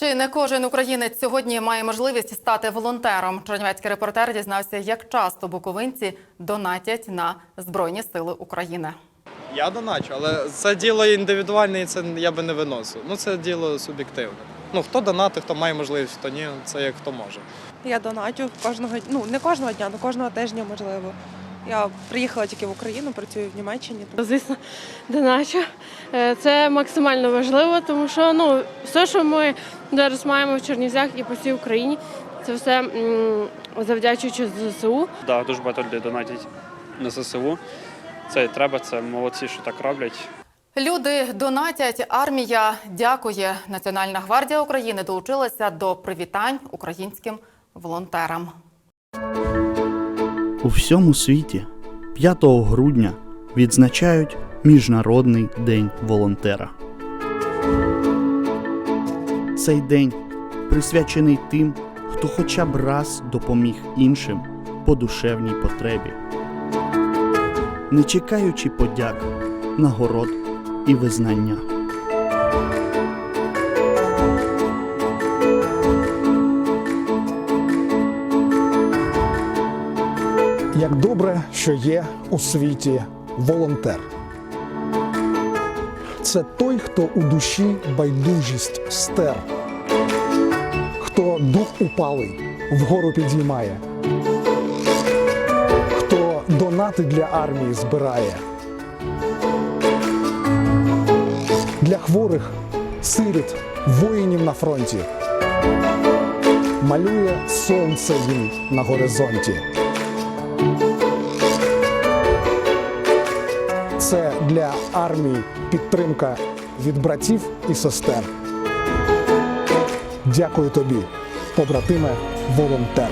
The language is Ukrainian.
Чи не кожен українець сьогодні має можливість стати волонтером? Чернівецький репортер дізнався, як часто буковинці донатять на Збройні Сили України. Я доначу, але це діло індивідуальне, і це я би не виносив. Ну це діло суб'єктивне. Ну хто донатить, хто має можливість, хто ні, це як хто може. Я донатю кожного ну не кожного дня, але кожного тижня можливо. Я приїхала тільки в Україну, працюю в Німеччині. Звісно, доначу. Е, Це максимально важливо, тому що ну, все, що ми зараз маємо в Чернівцях і по всій Україні, це все завдячуючи ЗСУ. Да, дуже багато людей донатять на ЗСУ. Це і треба, це молодці, що так роблять. Люди донатять. Армія дякує. Національна гвардія України долучилася до привітань українським волонтерам. У всьому світі 5 грудня відзначають Міжнародний день волонтера. Цей день присвячений тим, хто хоча б раз допоміг іншим по душевній потребі, не чекаючи подяк, нагород і визнання. Як добре, що є у світі волонтер. Це той, хто у душі байдужість стер, хто дух упалий вгору підіймає, хто донати для армії збирає. Для хворих сиріт, воїнів на фронті. Малює сонце він на горизонті. Це для армії підтримка від братів і сестер. Дякую тобі, побратиме волонтер.